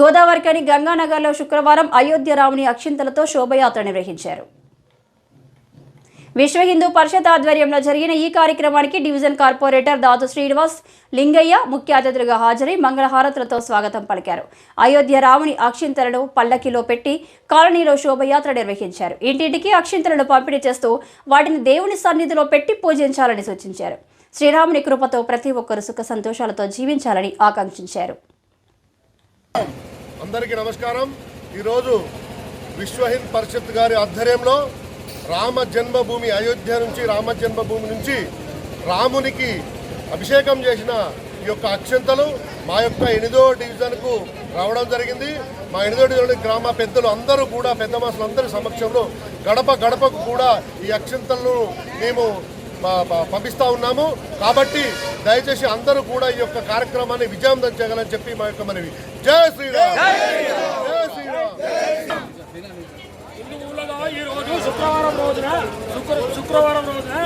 గోదావరికని గంగానగర్లో శుక్రవారం అయోధ్య రాముని అక్షింతలతో శోభయాత్ర నిర్వహించారు. విశ్వ హిందూ పరిషత్ ఆధ్వర్యంలో జరిగిన ఈ కార్యక్రమానికి డివిజన్ కార్పొరేటర్ దాతు శ్రీనివాస్ లింగయ్య ముఖ్య అతిథులుగా హాజరై మంగళహారతులతో స్వాగతం పలికారు. అయోధ్య రాముని అక్షింతలను పల్లకిలో పెట్టి కాలనీలో శోభయాత్ర నిర్వహించారు. ఇంటింటికి అక్షింతలను పంపిణీ చేస్తూ వాటిని దేవుని సన్నిధిలో పెట్టి పూజించాలని సూచించారు. శ్రీరాముని కృపతో ప్రతి ఒక్కరు సుఖ సంతోషాలతో జీవించాలని ఆకాంక్షించారు. అందరికీ నమస్కారం. ఈరోజు విశ్వ హింద్ పరిషత్ గారి ఆధ్వర్యంలో రామ జన్మభూమి అయోధ్య నుంచి రామ జన్మభూమి నుంచి రామునికి అభిషేకం చేసిన ఈ యొక్క అక్షంతలు మా యొక్క ఎనిమిదో డివిజన్కు రావడం జరిగింది. మా ఎనిమిదో డివిజన్ గ్రామ పెద్దలు అందరూ కూడా పెద్ద మనుషులు అందరి సమక్షంలో గడప గడపకు కూడా ఈ అక్షంతలను మేము పంపిస్తా ఉన్నాము. కాబట్టి దయచేసి అందరూ కూడా ఈ యొక్క కార్యక్రమాన్ని విజయవంతం చేయగలని చెప్పి మా యొక్క మనవి. జై శ్రీరామ్. జై శ్రీరామ్. హిందువులుగా ఈ రోజు శుక్రవారం రోజున శుక్ర శుక్రవారం రోజున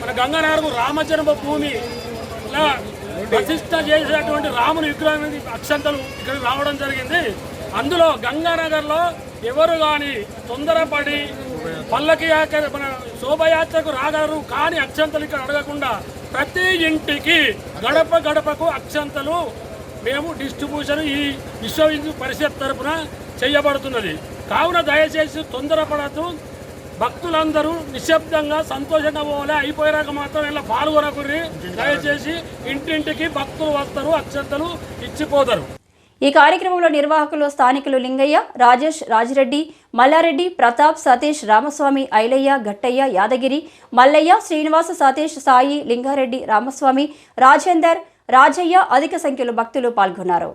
మన గంగానగర్కు రామజన్మ భూమి ఇలా ప్రతిష్ట చేసేటువంటి రాముని విగ్రహం అక్షంతలు ఇక్కడికి రావడం జరిగింది. అందులో గంగానగర్లో ఎవరు కానీ తొందరపడి పల్లకి యాత్ర మన శోభయాత్రకు రాగలరు కానీ అక్షంతలు ఇక్కడ అడగకుండా ప్రతి ఇంటికి గడప గడపకు అక్షంతలు మేము డిస్ట్రిబ్యూషన్ ఈ విశ్వ హిందూ పరిషత్ తరపున చేయబడుతున్నది. కావున దయచేసి తొందరపడద్దు. భక్తులందరూ నిశ్శబ్దంగా సంతోషంగా పోవాలి. అయిపోయాక మాత్రం ఇలా పాల్గొనకుర్రి దయచేసి ఇంటింటికి భక్తులు వస్తారు అక్షంతలు ఇచ్చిపోతారు. ఈ కార్యక్రమంలో నిర్వాహకులు స్థానికులు లింగయ్య రాజేష్ రాజిరెడ్డి మల్లారెడ్డి ప్రతాప్ సతీష్ రామస్వామి ఐలయ్య గట్టయ్య యాదగిరి మల్లయ్య శ్రీనివాస సతీష్ సాయి లింగారెడ్డి రామస్వామి రాజేందర్ రాజయ్య అధిక సంఖ్యలో భక్తులు పాల్గొన్నారు.